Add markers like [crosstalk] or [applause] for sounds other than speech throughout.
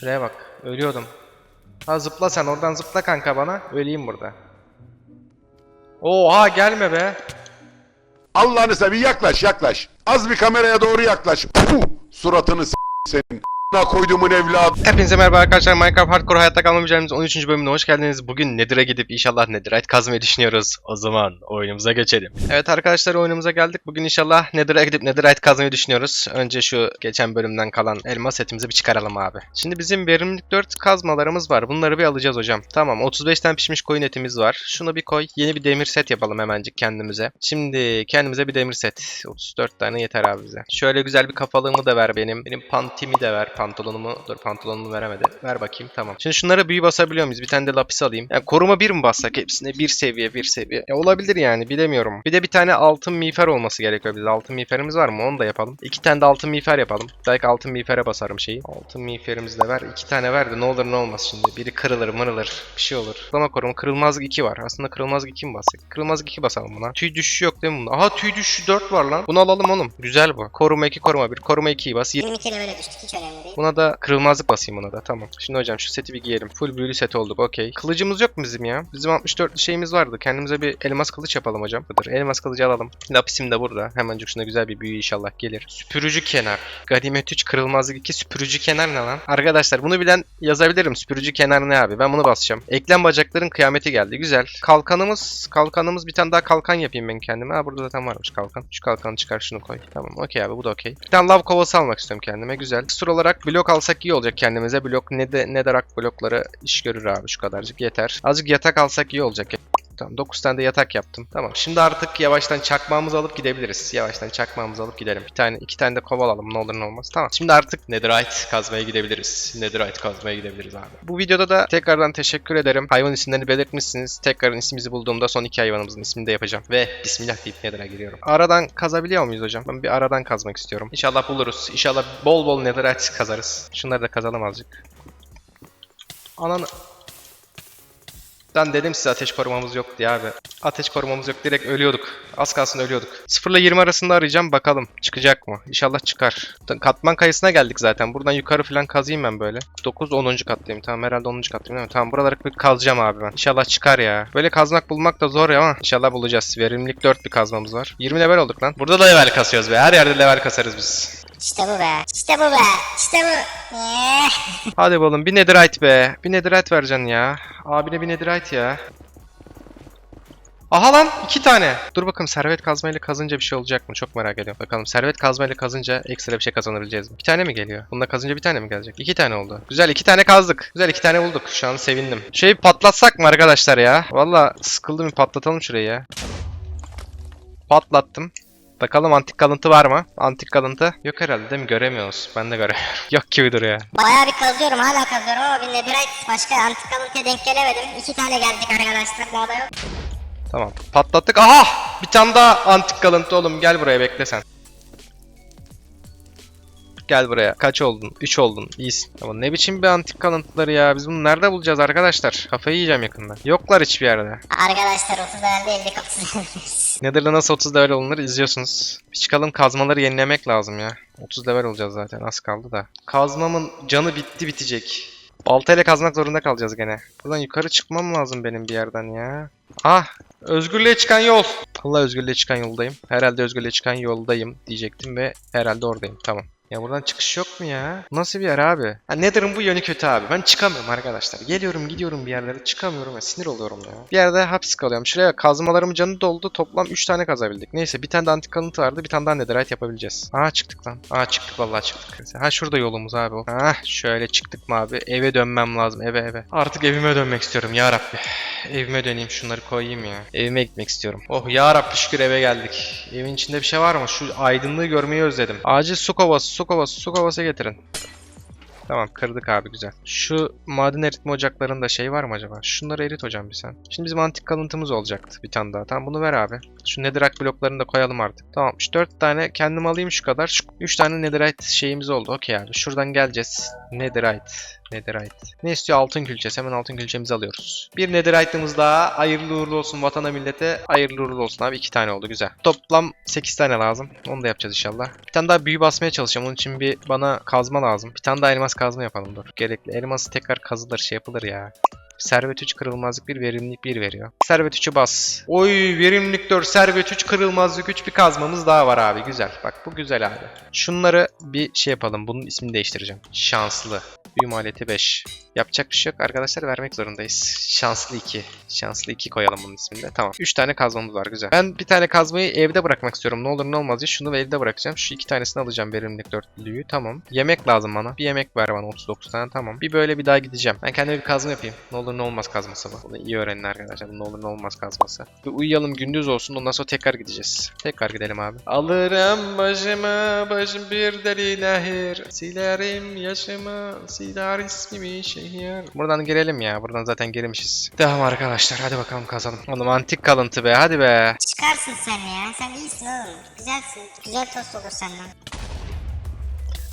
Şuraya bak. Ölüyordum. Ha zıpla sen oradan zıpla kanka bana. Öleyim burada. Oha gelme be. Allah'ını seveyim yaklaş yaklaş. Az bir kameraya doğru yaklaş. Puh, suratını senin. Koyduğumun evladı. Hepinize merhaba arkadaşlar. Minecraft Hardcore Hayatta Kalma Mücadelemiz 13. bölümüne hoş geldiniz. Bugün Nether'a gidip inşallah Netherite kazmayı düşünüyoruz. O zaman oyunumuza geçelim. Evet arkadaşlar oyunumuza geldik. Bugün inşallah Nether'a gidip Netherite kazmayı düşünüyoruz. Önce şu geçen bölümden kalan elma setimizi bir çıkaralım abi. Şimdi bizim verimlilik 4 kazmalarımız var. Bunları bir alacağız hocam. Tamam 35 tane pişmiş koyun etimiz var. Şunu bir koy. Yeni bir demir set yapalım hemencik kendimize. Şimdi kendimize bir demir set. 34 tane yeter abi bize. Şöyle güzel bir kafalığımı da ver benim. Benim pantimi de ver. Pantolonumu. Dur pantolonumu veremedi. Ver bakayım tamam. Şimdi şunlara büyü basabiliyor muyuz? Bir tane de lapis alayım. Yani koruma bir mi bassak hepsine? Bir seviye bir seviye. Ya olabilir yani bilemiyorum. Bir de bir tane altın miğfer olması gerekiyor bize. Altın miğferimiz var mı? Onu da yapalım. İki tane de altın miğfer yapalım. Belki altın miğfere basarım şeyi. Altın miğferimizi de ver. İki tane ver de ne olur ne olmaz şimdi. Biri kırılır mırılır. Bir şey olur. Zama koruma. Kırılmazlık 2 var. Aslında kırılmazlık 2 mi bassak? Kırılmazlık 2 basalım buna. Tüy düşüşü yok değil mi bunda? Aha tüy düşüşü 4 var lan. Bunu alalım oğlum. Güzel bu. Koruma 2 koruma 1. Koruma 2'yi bas. 22 levele düştük hiç önemli değil. Buna da kırılmazlık basayım buna da tamam. Şimdi hocam şu seti bir giyelim. Full büyülü set olduk okey. Kılıcımız yok mu bizim ya? Bizim 64 şeyimiz vardı. Kendimize bir elmas kılıç yapalım hocam. Budur. Elmas kılıcı alalım. Lapisim de burada. Hemencik şuna güzel bir büyü inşallah gelir. Süpürücü kenar. Ganimet 3 kırılmazlık 2 süpürücü kenar ne lan? Arkadaşlar bunu bilen yazabilirim. Süpürücü kenar ne abi? Ben bunu basacağım. Eklem bacakların kıyameti geldi. Güzel. Kalkanımız kalkanımız bir tane daha kalkan yapayım ben kendime. Ha burada zaten varmış kalkan. Şu kalkanı çıkar şunu koy. Tamam okey abi bu da okey. Bir tane lav kovası almak istiyorum kendime. Güzel. Sur olarak blok alsak iyi olacak kendimize. Blok ne de ne darak blokları iş görür abi şu kadarcık yeter. Azıcık yatak alsak iyi olacak. Tamam 9 tane de yatak yaptım. Tamam şimdi artık yavaştan çakmağımızı alıp gidebiliriz. Yavaştan çakmağımızı alıp gidelim. Bir tane iki tane de kova alalım ne olur ne olmaz. Tamam şimdi artık Netherite kazmaya gidebiliriz. Netherite kazmaya gidebiliriz abi. Bu videoda da tekrardan teşekkür ederim. Hayvan isimlerini belirtmişsiniz. Tekrar ismimizi bulduğumda son iki hayvanımızın ismini de yapacağım. Ve Bismillah deyip Nether'a giriyorum. Aradan kazabiliyor muyuz hocam? Ben bir aradan kazmak istiyorum. İnşallah buluruz. İnşallah bol bol Netherite kazarız. Şunları da kazalım azıcık. Ananı... Ben dedim size ateş korumamız yok diye abi. Ateş korumamız yok. Direkt ölüyorduk. Az kalsın ölüyorduk. 0 ile 20 arasında arayacağım. Bakalım çıkacak mı? İnşallah çıkar. Katman kayısına geldik zaten. Buradan yukarı falan kazayım ben böyle. 9 10. kattayım. Tamam herhalde 10. kattayım değil mi? Tamam buraları bir kazacağım abi ben. İnşallah çıkar ya. Böyle kazmak bulmak da zor ya ama inşallah bulacağız. Verimlilik 4 bir kazmamız var. 20 level olduk lan. Burada da level kasıyoruz be. Her yerde level kasarız biz. İşte bu be. İşte bu be. İşte bu. Eh. Hadi oğlum bir netherite be. Bir netherite vereceksin ya. Abine bir netherite ya. Aha lan iki tane. Dur bakalım servet kazmayla kazınca bir şey olacak mı? Çok merak ediyorum. Bakalım servet kazmayla kazınca ekstra bir şey kazanabileceğiz mi? Bir tane mi geliyor? Bunda kazınca bir tane mi gelecek? İki tane oldu. Güzel iki tane kazdık. Güzel iki tane bulduk. Şu an sevindim. Şeyi patlatsak mı arkadaşlar ya? Valla sıkıldım patlatalım şurayı ya. Patlattım. Bakalım antik kalıntı var mı? Antik kalıntı yok herhalde değil mi? Göremiyoruz. Ben de göremiyorum. [laughs] yok gibi duruyor. Bayağı bir kazıyorum hala kazıyorum ama bir netherite başka antik kalıntıya denk gelemedim. İki tane geldik arkadaşlar daha da yok. Tamam. Patlattık. Aha! Bir tane daha antik kalıntı oğlum. Gel buraya bekle sen. Gel buraya. Kaç oldun? 3 oldun. İyisin. Ama ne biçim bir antik kalıntıları ya. Biz bunu nerede bulacağız arkadaşlar? Kafayı yiyeceğim yakında. Yoklar hiçbir yerde. Arkadaşlar 30 levelde 50 kapısı Nether'da nasıl 30 level olunur izliyorsunuz. Bir çıkalım kazmaları yenilemek lazım ya. 30 level olacağız zaten az kaldı da. Kazmamın canı bitti bitecek. Baltayla kazmak zorunda kalacağız gene. Buradan yukarı çıkmam lazım benim bir yerden ya. Ah! Özgürlüğe çıkan yol. Allah özgürlüğe çıkan yoldayım. Herhalde özgürlüğe çıkan yoldayım diyecektim ve herhalde oradayım. Tamam. Ya buradan çıkış yok mu ya? Nasıl bir yer abi? Ha Nether'ın bu yönü kötü abi. Ben çıkamıyorum arkadaşlar. Geliyorum gidiyorum bir yerlere çıkamıyorum ya. Sinir oluyorum ya. Bir yerde hapis kalıyorum. Şuraya kazmalarım canı doldu. Toplam 3 tane kazabildik. Neyse bir tane de antik kalıntı vardı. Bir tane daha netherite yapabileceğiz. Aa çıktık lan. Aa çıktık vallahi çıktık. Ha şurada yolumuz abi o. Ha şöyle çıktık mı abi? Eve dönmem lazım eve eve. Artık evime dönmek istiyorum ya Rabbi. Evime döneyim şunları koyayım ya. Evime gitmek istiyorum. Oh ya Rabbi şükür eve geldik. Evin içinde bir şey var mı? Şu aydınlığı görmeyi özledim. Acil su kovası, su kovası, su kovası getirin. Tamam kırdık abi güzel. Şu maden eritme ocaklarında şey var mı acaba? Şunları erit hocam bir sen. Şimdi bizim antik kalıntımız olacaktı bir tane daha. Tamam bunu ver abi. Şu netherite bloklarını da koyalım artık. Tamam şu 4 tane kendim alayım şu kadar. Şu 3 tane netherite şeyimiz oldu. Okey abi. Şuradan geleceğiz. Netherite. Netherite. Ne istiyor? Altın külçesi. Hemen altın külçemizi alıyoruz. Bir Netherite'ımız daha. Hayırlı uğurlu olsun vatana millete. Hayırlı uğurlu olsun abi. iki tane oldu. Güzel. Toplam 8 tane lazım. Onu da yapacağız inşallah. Bir tane daha büyü basmaya çalışacağım. Onun için bir bana kazma lazım. Bir tane daha elmas kazma yapalım dur. Gerekli. Elması tekrar kazılır şey yapılır ya. Servet 3 kırılmazlık 1 verimlilik 1 veriyor. Servet 3'ü bas. Oy verimlilik 4 servet 3 kırılmazlık 3 bir kazmamız daha var abi güzel. Bak bu güzel abi. Şunları bir şey yapalım. Bunun ismini değiştireceğim. Şanslı. Büyü maliyeti 5. Yapacak bir şey yok arkadaşlar vermek zorundayız. Şanslı 2. Şanslı 2 koyalım bunun isminde. Tamam. 3 tane kazmamız var güzel. Ben bir tane kazmayı evde bırakmak istiyorum. Ne olur ne olmaz diye şunu evde bırakacağım. Şu iki tanesini alacağım verimlilik 4'lüğü. Tamam. Yemek lazım bana. Bir yemek ver bana 39 tane tamam. Bir böyle bir daha gideceğim. Ben kendime bir kazma yapayım. Ne olur ne olmaz kazması bu. Bunu iyi öğrenin arkadaşlar. Bu ne olur ne olmaz kazması. Bir uyuyalım gündüz olsun ondan sonra tekrar gideceğiz. Tekrar gidelim abi. Alırım başımı başım bir deli nehir. Silerim yaşımı siler ismimi şehir. Buradan girelim ya. Buradan zaten girmişiz. Devam arkadaşlar. Hadi bakalım kazalım. Oğlum antik kalıntı be. Hadi be. Çıkarsın sen ya. Sen iyisin oğlum. Güzelsin. Güzel tost olur senden.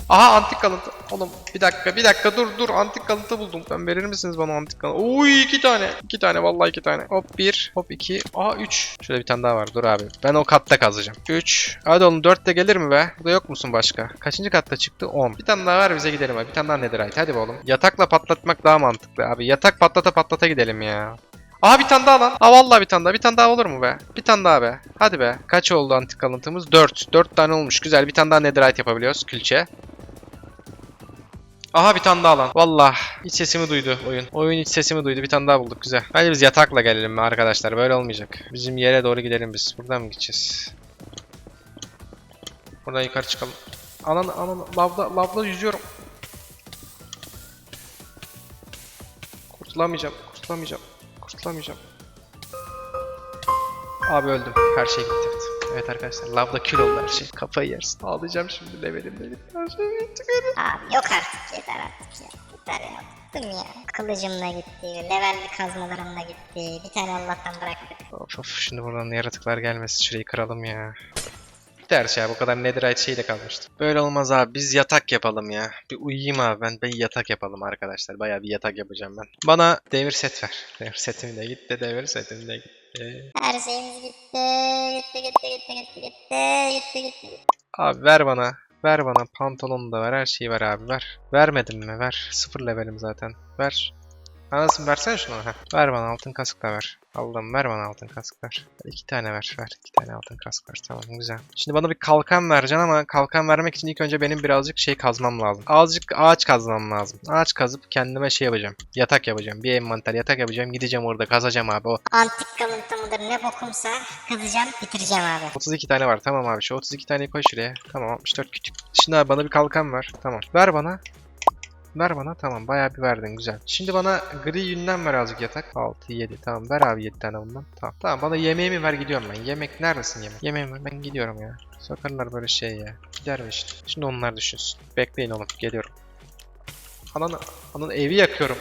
Aha antik kalıntı. Oğlum bir dakika bir dakika dur dur antik kalıntı buldum. Ben verir misiniz bana antik kalıntı? Uy iki tane. iki tane vallahi iki tane. Hop bir hop iki. Aha üç. Şurada bir tane daha var dur abi. Ben o katta kazacağım. Üç. Hadi oğlum dört de gelir mi be? Burada yok musun başka? Kaçıncı katta çıktı? On. Bir tane daha ver bize gidelim abi. Bir tane daha netherite hadi be oğlum. Yatakla patlatmak daha mantıklı abi. Yatak patlata patlata gidelim ya. Aha bir tane daha lan. Aa vallahi bir tane daha. Bir tane daha olur mu be? Bir tane daha be. Hadi be. Kaç oldu antik kalıntımız? 4. 4 tane olmuş. Güzel. Bir tane daha netherite yapabiliyoruz. Külçe. Aha bir tane daha lan. Valla iç sesimi duydu oyun. Oyun iç sesimi duydu. Bir tane daha bulduk. Güzel. Hadi biz yatakla gelelim mi arkadaşlar. Böyle olmayacak. Bizim yere doğru gidelim biz. Buradan mı gideceğiz? Buradan yukarı çıkalım. Anan anan lavda lavda yüzüyorum. Kurtulamayacağım. Kurtulamayacağım. Kurtulamayacağım. Abi öldüm. Her şey gitti. Evet. Arkadaşlar lavda kül oldu her şey. Kafayı yersin. Ağlayacağım şimdi levelim benim. Her şey gitti. Abi yok artık yeter artık ya. Yeter ya. Bıktım ya. Kılıcım da gitti. Levelli kazmalarım da gitti. Bir tane Allah'tan bıraktık. Of of şimdi buradan yaratıklar gelmesin şurayı kıralım ya. Ders ya bu kadar netherite şey de kalmıştı. Böyle olmaz abi biz yatak yapalım ya. Bir uyuyayım abi ben bir yatak yapalım arkadaşlar. Bayağı bir yatak yapacağım ben. Bana demir set ver. Demir setim de gitti demir setim de gitti. Her şeyimiz gitti. Gitti gitti gitti gitti gitti. Gitti gitti gitti. Abi ver bana. Ver bana pantolonu da ver her şeyi ver abi ver. Vermedin mi ver. Sıfır levelim zaten. Ver. Anasını versene şunu. Heh. Ver bana altın kask da ver. Aldım ver bana altın kask ver. İki tane ver ver. İki tane altın kask ver. Tamam güzel. Şimdi bana bir kalkan vereceksin ama kalkan vermek için ilk önce benim birazcık şey kazmam lazım. Azıcık ağaç kazmam lazım. Ağaç kazıp kendime şey yapacağım. Yatak yapacağım. Bir envanter yatak yapacağım. Gideceğim orada kazacağım abi. O Antik kalıntı mıdır ne bokumsa kızacağım bitireceğim abi. 32 tane var. Tamam abi. Şu 32 taneyi koy şuraya. Tamam 64 küçük. Şimdi abi bana bir kalkan ver. Tamam. Ver bana. Ver bana. Tamam. Bayağı bir verdin. Güzel. Şimdi bana gri yünden ver azıcık yatak. 6, 7. Tamam. Ver abi 7 tane bundan. Tamam. Tamam. Bana yemeğimi ver gidiyorum ben. Yemek neredesin yemek? Yemeğimi ver. Ben gidiyorum ya. Sokarlar böyle şey ya. Gider mi işte? Şimdi onlar düşünsün. Bekleyin oğlum. Geliyorum. Ananı, ananı evi yakıyorum.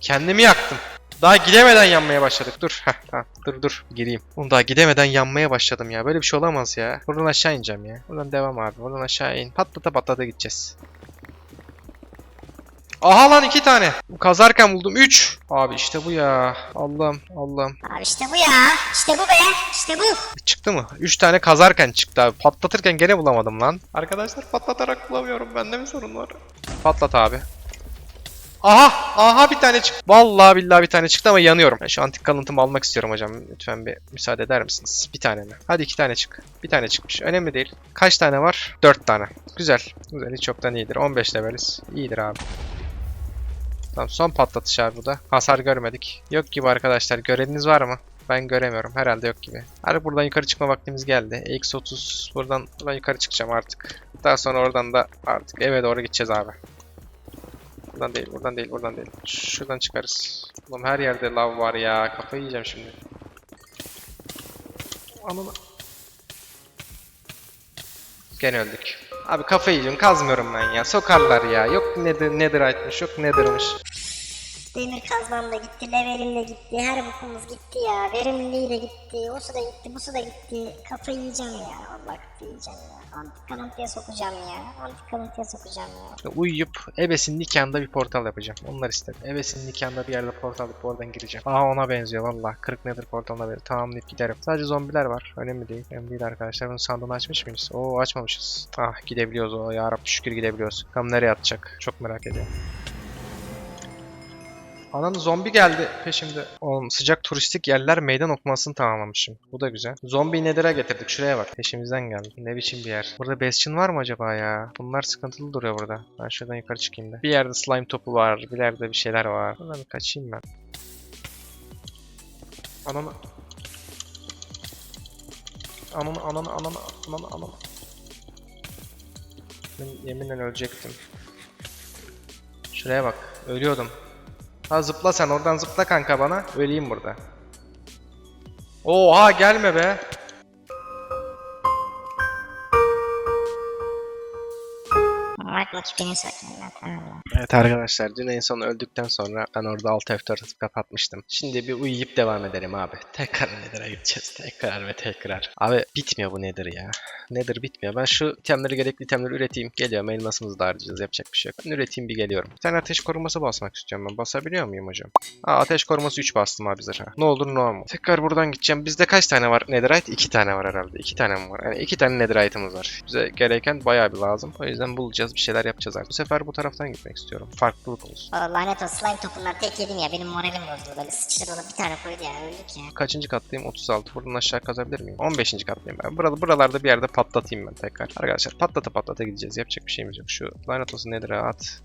Kendimi yaktım. Daha gidemeden yanmaya başladık. Dur. Heh, tamam. Dur dur. Gireyim. Oğlum daha gidemeden yanmaya başladım ya. Böyle bir şey olamaz ya. Buradan aşağı ineceğim ya. Buradan devam abi. Buradan aşağı in. Patlata patlata gideceğiz. Aha lan iki tane. Kazarken buldum. Üç. Abi işte bu ya. Allah'ım Allah'ım. Abi işte bu ya. İşte bu be. İşte bu. Çıktı mı? Üç tane kazarken çıktı abi. Patlatırken gene bulamadım lan. Arkadaşlar patlatarak bulamıyorum. Bende mi sorun var? Patlat abi. Aha! Aha bir tane çıktı. Vallahi billahi bir tane çıktı ama yanıyorum. Ben şu antik kalıntımı almak istiyorum hocam. Lütfen bir müsaade eder misiniz? Bir tane mi? Hadi iki tane çık. Bir tane çıkmış. Önemli değil. Kaç tane var? Dört tane. Güzel. Güzel. Hiç yoktan iyidir. 15 leveliz. İyidir abi. Tamam son patlatış abi bu da. Hasar görmedik. Yok gibi arkadaşlar. Göreniniz var mı? Ben göremiyorum. Herhalde yok gibi. Hadi buradan yukarı çıkma vaktimiz geldi. X30 buradan, buradan yukarı çıkacağım artık. Daha sonra oradan da artık eve doğru gideceğiz abi. Buradan değil, buradan değil, buradan değil. Şuradan çıkarız. Oğlum her yerde lav var ya. Kafayı yiyeceğim şimdi. Ananı. Gene öldük. Abi kafayı yiyeceğim. Kazmıyorum ben ya. Sokarlar ya. Yok nedir, netherite'mış, yok nether'mış. Demir kazmam da gitti, levelim de gitti, her bokumuz gitti ya. Verimliliği de gitti, o su da gitti, bu su da gitti. Kafayı yiyeceğim ya, Allah kafayı yiyeceğim ya. Antik sokacağım ya, antik sokacağım ya. Uyuyup Ebes'in nikahında bir portal yapacağım. Onlar istedi. Ebes'in nikahında bir yerde portal yapıp oradan gireceğim. Aa ona benziyor valla. 40 nedir portalına benziyor. Tamamlayıp giderim. Sadece zombiler var. Önemli değil. Önemli değil arkadaşlar. Bunun sandığını açmış mıyız? Oo açmamışız. Ah gidebiliyoruz o. Yarabbi şükür gidebiliyoruz. Tam nereye atacak? Çok merak ediyorum. Ananın zombi geldi peşimde. Oğlum sıcak turistik yerler meydan okumasını tamamlamışım. Bu da güzel. Zombiyi Nether'a getirdik. Şuraya bak. Peşimizden geldi. Ne biçim bir yer. Burada Bastion var mı acaba ya? Bunlar sıkıntılı duruyor burada. Ben şuradan yukarı çıkayım da. Bir yerde slime topu var. Bir yerde bir şeyler var. Buradan bir kaçayım ben. Ananı... Ananı ananı ananı ananı ananı. Ben yeminle ölecektim. Şuraya bak. Ölüyordum. Ha zıpla sen oradan zıpla kanka bana. Öleyim burada. Oha gelme be. Ben, tamam mı? Evet arkadaşlar dün en son öldükten sonra ben orada alt F4 atıp kapatmıştım. Şimdi bir uyuyup devam edelim abi. Tekrar Nether'a gideceğiz. Tekrar ve tekrar. Abi bitmiyor bu Nether ya. Nether bitmiyor. Ben şu itemleri gerekli itemleri üreteyim. Geliyorum elmasımızı da harcayacağız. Yapacak bir şey yok. Ben üreteyim bir geliyorum. Bir tane ateş koruması basmak istiyorum ben. Basabiliyor muyum hocam? Aa ateş koruması 3 bastım abi zırha. Ne olur ne olmaz. Tekrar buradan gideceğim. Bizde kaç tane var Netherite? 2 tane var herhalde. 2 tane mi var? Yani 2 tane Netherite'ımız var. Bize gereken bayağı bir lazım. O yüzden bulacağız. Bir şeyler yapacağız artık. Bu sefer bu taraftan gitmek istiyorum. Farklılık olsun. O lanet o slime topundan tek yedim ya benim moralim bozuldu böyle sıçradı ona bir tane koydu ya öldük ya. Kaçıncı kattayım? 36. Buradan aşağı kazabilir miyim? 15. kattayım ben. Burada, buralarda bir yerde patlatayım ben tekrar. Arkadaşlar patlata patlata gideceğiz. Yapacak bir şeyimiz yok. Şu lanet olsun nedir at.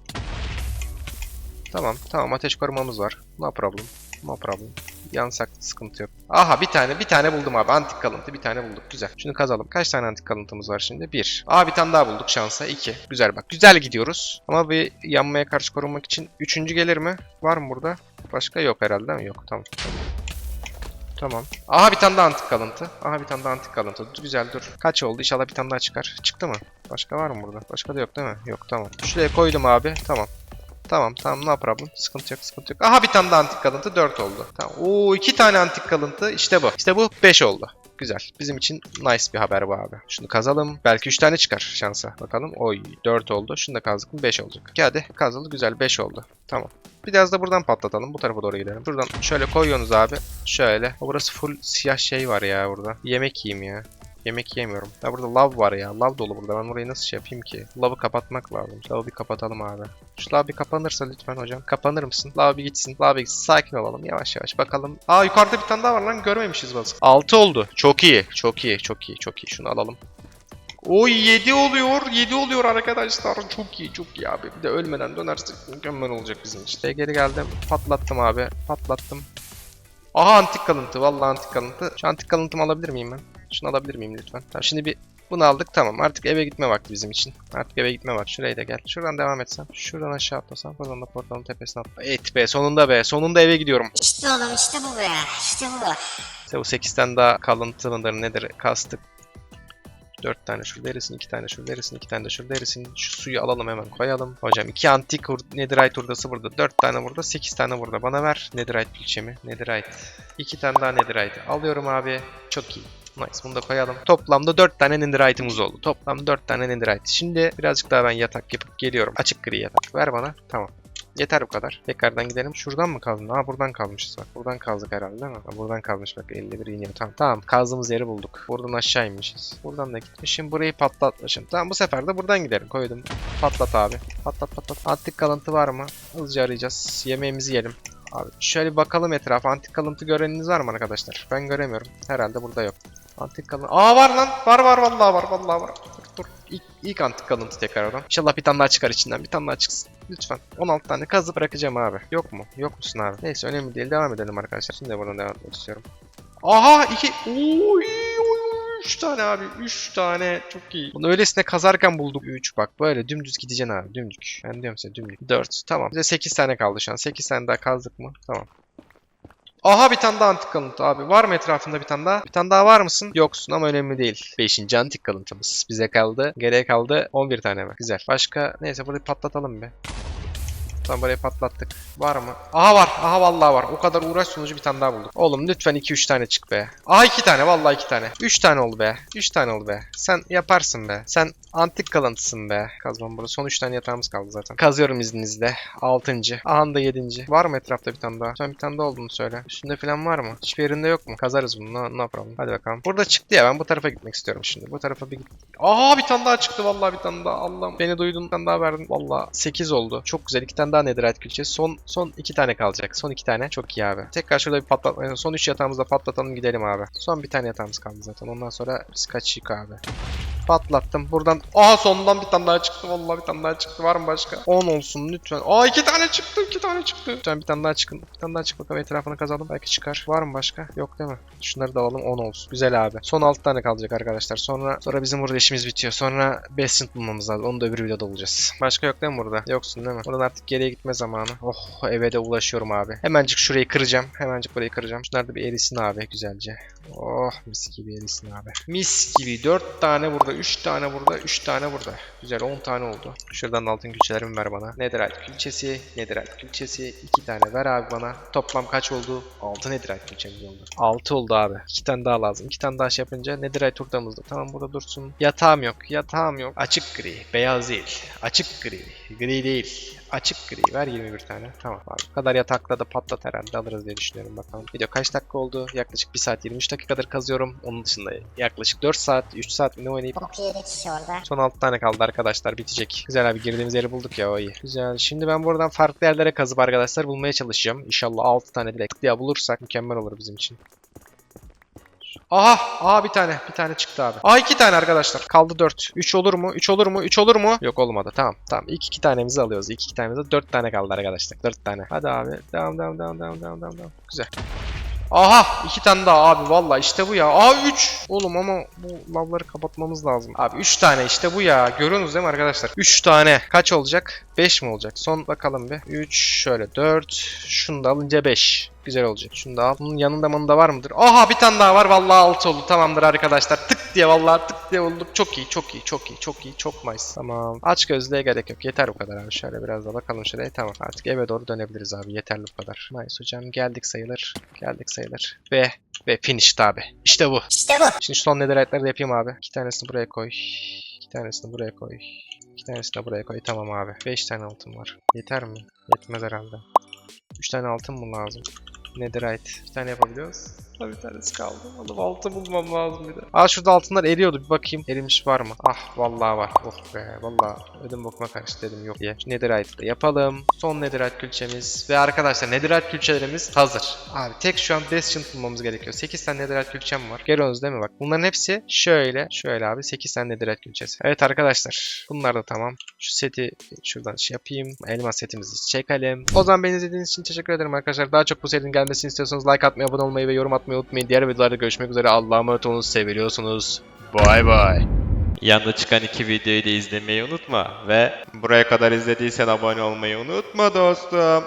Tamam tamam ateş korumamız var. No problem. No problem. Yansak sıkıntı yok. Aha bir tane bir tane buldum abi. Antik kalıntı bir tane bulduk. Güzel. Şunu kazalım. Kaç tane antik kalıntımız var şimdi? Bir. Aa bir tane daha bulduk şansa. iki. Güzel bak. Güzel gidiyoruz. Ama bir yanmaya karşı korunmak için üçüncü gelir mi? Var mı burada? Başka yok herhalde değil mi? Yok. Tamam. Tamam. Aha bir tane daha antik kalıntı. Aha bir tane daha antik kalıntı. Dur, Güzel dur. Kaç oldu? İnşallah bir tane daha çıkar. Çıktı mı? Başka var mı burada? Başka da yok değil mi? Yok tamam. Şuraya koydum abi. Tamam. Tamam tamam no problem. Sıkıntı yok sıkıntı yok. Aha bir tane daha antik kalıntı 4 oldu. Tamam. Oo iki tane antik kalıntı. İşte bu. İşte bu 5 oldu. Güzel. Bizim için nice bir haber bu abi. Şunu kazalım. Belki 3 tane çıkar şansa. Bakalım. Oy 4 oldu. Şunu da kazdık mı 5 olacak. Hadi kazıldı. Güzel 5 oldu. Tamam. Biraz da buradan patlatalım. Bu tarafa doğru gidelim. Buradan şöyle koyuyorsunuz abi. Şöyle. Burası full siyah şey var ya burada. Yemek yiyeyim ya. Yemek yemiyorum. Ya burada lav var ya. Lav dolu burada. Ben burayı nasıl şey yapayım ki? Lavı kapatmak lazım. Lavı bir kapatalım abi. Şu lav bir kapanırsa lütfen hocam. Kapanır mısın? Lav bir gitsin. Lav bir gitsin. Sakin olalım. Yavaş yavaş bakalım. Aa yukarıda bir tane daha var lan. Görmemişiz bazı. 6 oldu. Çok iyi. Çok iyi. Çok iyi. Çok iyi. Şunu alalım. Oy 7 oluyor. 7 oluyor arkadaşlar. Çok iyi. Çok iyi abi. Bir de ölmeden dönersek mükemmel olacak bizim. İşte geri geldim. Patlattım abi. Patlattım. Aha antik kalıntı. Vallahi antik kalıntı. Şu antik kalıntımı alabilir miyim ben? Şunu alabilir miyim lütfen? Tamam şimdi bir bunu aldık tamam. Artık eve gitme vakti bizim için. Artık eve gitme vakti. Şuraya da gel. Şuradan devam etsem. Şuradan aşağı atlasam. Buradan da portalın tepesine atla. Et be sonunda be. Sonunda eve gidiyorum. İşte oğlum işte bu be işte bu. İşte bu 8 tane daha kalıntı mıdır nedir kastık. 4 tane şurada erisin, 2 tane şurada erisin, 2 tane de şurada erisin. Şu suyu alalım hemen koyalım. Hocam 2 antik netherite hurdası burada. 4 tane burada, 8 tane burada. Bana ver netherite külçemi. Netherite. 2 tane daha netherite. Alıyorum abi. Çok iyi. Nice bunu da koyalım. Toplamda 4 tane netherite'ımız oldu. Toplam 4 tane netherite. Şimdi birazcık daha ben yatak yapıp geliyorum. Açık gri yatak. Ver bana. Tamam. Yeter bu kadar. Tekrardan gidelim. Şuradan mı kaldın? Aa buradan kalmışız bak. Buradan kazdık herhalde değil mi? Ha, buradan kalmış bak 51 iniyor. Tamam. Tamam. Kazdığımız yeri bulduk. Buradan aşağı inmişiz. Buradan da gitmişim. Burayı patlatmışım. Tamam bu sefer de buradan gidelim. Koydum. Patlat abi. Patlat patlat. Antik kalıntı var mı? Hızlıca arayacağız. Yemeğimizi yiyelim. Abi şöyle bakalım etrafa. Antik kalıntı göreniniz var mı arkadaşlar? Ben göremiyorum. Herhalde burada yok. Antik kalıntı. Aa var lan. Var var vallahi var. Vallahi var. Dur dur. İlk, ilk antik kalıntı tekrardan. İnşallah bir tane daha çıkar içinden. Bir tane daha çıksın. Lütfen. 16 tane kazı bırakacağım abi. Yok mu? Yok musun abi? Neyse önemli değil. Devam edelim arkadaşlar. Şimdi buradan devam etmek istiyorum. Aha iki. Oy, oy, 3 tane abi. 3 tane. Çok iyi. Bunu öylesine kazarken bulduk. 3 bak böyle dümdüz gideceksin abi. Dümdük. Ben diyorum size dümdük. 4. Tamam. Bize 8 tane kaldı şu an. 8 tane daha kazdık mı? Tamam. Aha bir tane daha antik kalıntı abi. Var mı etrafında bir tane daha? Bir tane daha var mısın? Yoksun ama önemli değil. 5. antik kalıntımız. Bize kaldı. Geriye kaldı 11 tane mi? Güzel. Başka neyse burayı patlatalım bir. Tamam burayı patlattık. Var mı? Aha var. Aha vallahi var. O kadar uğraş sonucu bir tane daha bulduk. Oğlum lütfen 2-3 tane çık be. Aha 2 tane vallahi 2 tane. 3 tane oldu be. 3 tane oldu be. Sen yaparsın be. Sen antik kalıntısın be. Kazmam burada. Son 3 tane yatağımız kaldı zaten. Kazıyorum izninizle. 6. Aha da 7. Var mı etrafta bir tane daha? Sen bir tane daha olduğunu söyle. Üstünde falan var mı? Hiçbir yerinde yok mu? Kazarız bunu. No, no problem. Hadi bakalım. Burada çıktı ya. Ben bu tarafa gitmek istiyorum şimdi. Bu tarafa bir. Aa bir tane daha çıktı vallahi bir tane daha. Allah'ım beni duydun. Bir tane daha verdin. Vallahi 8 oldu. Çok güzel. 2 tane daha netherite külçesi. Son son 2 tane kalacak. Son 2 tane. Çok iyi abi. Tekrar şurada bir patlatma. Son 3 yatağımızda patlatalım gidelim abi. Son bir tane yatağımız kaldı zaten. Ondan sonra biz kaçıyık abi. Patlattım. Buradan aha sonundan bir tane daha çıktı. Vallahi bir tane daha çıktı. Var mı başka? 10 olsun lütfen. Aa iki tane çıktı. iki tane çıktı. Lütfen bir tane daha çıkın. Bir tane daha çık bakalım etrafını kazalım. Belki çıkar. Var mı başka? Yok değil mi? Şunları da alalım 10 olsun. Güzel abi. Son 6 tane kalacak arkadaşlar. Sonra sonra bizim burada işimiz bitiyor. Sonra Bastion bulmamız lazım. Onu da öbür videoda bulacağız. Başka yok değil mi burada? Yoksun değil mi? Buradan artık geriye gitme zamanı. Oh eve de ulaşıyorum abi. Hemencik şurayı kıracağım. Hemencik burayı kıracağım. Şunlar da bir erisin abi güzelce. Oh mis gibi erisin abi. Mis gibi 4 tane burada, 3 tane burada, 3 tane burada. Güzel 10 tane oldu. Şuradan da altın külçelerimi ver bana. Netherite külçesi, Netherite külçesi 2 tane ver abi bana. Toplam kaç oldu? 6 Netherite külçemiz oldu. 6 oldu abi. 2 tane daha lazım. 2 tane daha şey yapınca Netherite ortamızda. Tamam burada dursun. Yatağım yok, yatağım yok. Açık gri, beyaz değil. Açık gri, gri değil. Açık gri. Ver 21 tane. Tamam abi. Bu kadar yatakla da patlat herhalde alırız diye düşünüyorum bakalım. Video kaç dakika oldu? Yaklaşık 1 saat 23 dakikadır kazıyorum. Onun dışında yaklaşık 4 saat, 3 saat ne oynayıp. Son 6 tane kaldı arkadaşlar bitecek. Güzel abi girdiğimiz yeri bulduk ya o iyi. Güzel. Şimdi ben buradan farklı yerlere kazıp arkadaşlar bulmaya çalışacağım. İnşallah 6 tane direkt diye bulursak mükemmel olur bizim için. Aha! Aha bir tane. Bir tane çıktı abi. Aha iki tane arkadaşlar. Kaldı 4. 3 olur mu? 3 olur mu? 3 olur mu? Yok olmadı. Tamam. Tamam. İlk iki tanemizi alıyoruz. İlk iki tanemize 4 tane kaldı arkadaşlar. 4 tane. Hadi abi. Devam devam devam devam devam. devam. Güzel. Aha iki tane daha abi valla işte bu ya. Aa 3. Oğlum ama bu lavları kapatmamız lazım. Abi 3 tane işte bu ya. Görüyorsunuz değil mi arkadaşlar? 3 tane. Kaç olacak? 5 mi olacak? Son bakalım bir. 3 şöyle 4. Şunu da alınca 5. Güzel olacak. Şunu da al. Bunun yanında manında var mıdır? Aha bir tane daha var. Vallahi 6 oldu. Tamamdır arkadaşlar. Tık diye vallahi tık diye olduk. Çok iyi, çok iyi, çok iyi, çok iyi, çok nice. Tamam. Aç gözlüğe gerek yok. Yeter bu kadar abi. Şöyle biraz da bakalım şuraya. Tamam. Artık eve doğru dönebiliriz abi. Yeterli bu kadar. Nice hocam. Geldik sayılır. Geldik sayılır. Ve ve finished abi. İşte bu. İşte bu. Şimdi son netherite'ları da yapayım abi. İki tanesini buraya koy. İki tanesini buraya koy. İki tanesini de buraya koy. Tamam abi. Beş tane altın var. Yeter mi? Yetmez herhalde. Üç tane altın mı lazım? Netherite. Bir tane yapabiliyoruz. Ha, Bir tanesi kaldı. Oğlum altın bulmam lazım bir de. Aa şurada altınlar eriyordu. Bir bakayım. Erimiş var mı? Ah vallahi var. Oh be. Vallahi ödüm bokuma karşı dedim yok diye. Netherite'ı da yapalım. Son Netherite külçemiz. Ve arkadaşlar Netherite külçelerimiz hazır. Abi tek şu an Bastion bulmamız gerekiyor. 8 tane Netherite külçem var. Görüyorsunuz değil mi bak. Bunların hepsi şöyle. Şöyle abi 8 tane Netherite külçesi. Evet arkadaşlar. Bunlar da tamam. Şu seti şuradan şey yapayım. Elmas setimizi çekelim. O zaman beni izlediğiniz için teşekkür ederim arkadaşlar. Daha çok bu serinin gelmesini istiyorsanız like atmayı, abone olmayı ve yorum atmayı unutmayın. Diğer videolarda görüşmek üzere. Allah'a emanet olun. Seviyorsunuz. Bye bye. Yanında çıkan iki videoyu da izlemeyi unutma ve buraya kadar izlediysen abone olmayı unutma dostum.